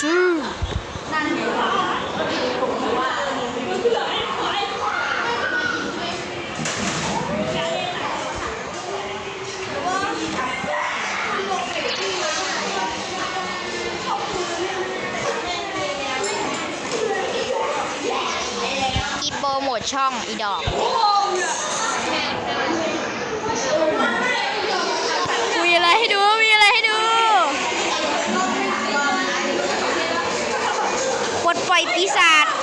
ซื่อโปมทช่องอีดอก ปล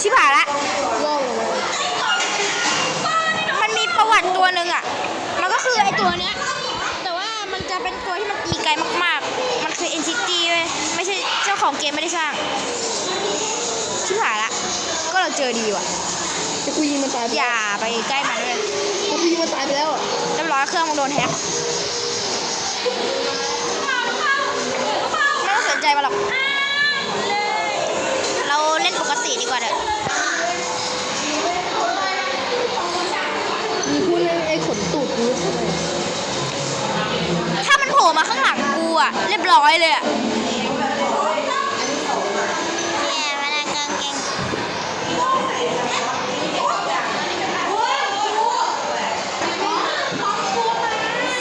ชิบหายละล่องลงมามันมีประวัติตัวหนึ่งอะมันก็คือไอตัวเนี้ย แต่ว่ามันจะเป็นตัวที่มันตีไกลมากๆ มันคือ NCT เว้ยไม่ใช่เจ้าของเกมไม่ได้สร้าง ชิบหายละ ก็เราเจอดีว่ะแต่กูยิงมันตายไปอแล้วย่าไปใกล้มันเลยแต่กูยิงมันตายไปแล้วอะเรียบร้อยเครื่องมันโดนแฮ็ก ตูดกูทำไมถ้ามันโผล่มาข้างหลังกูอะเรียบร้อยเลยอะ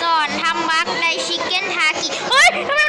สอนทำบักในชิคเก้นทากิเฮ้ยทำไม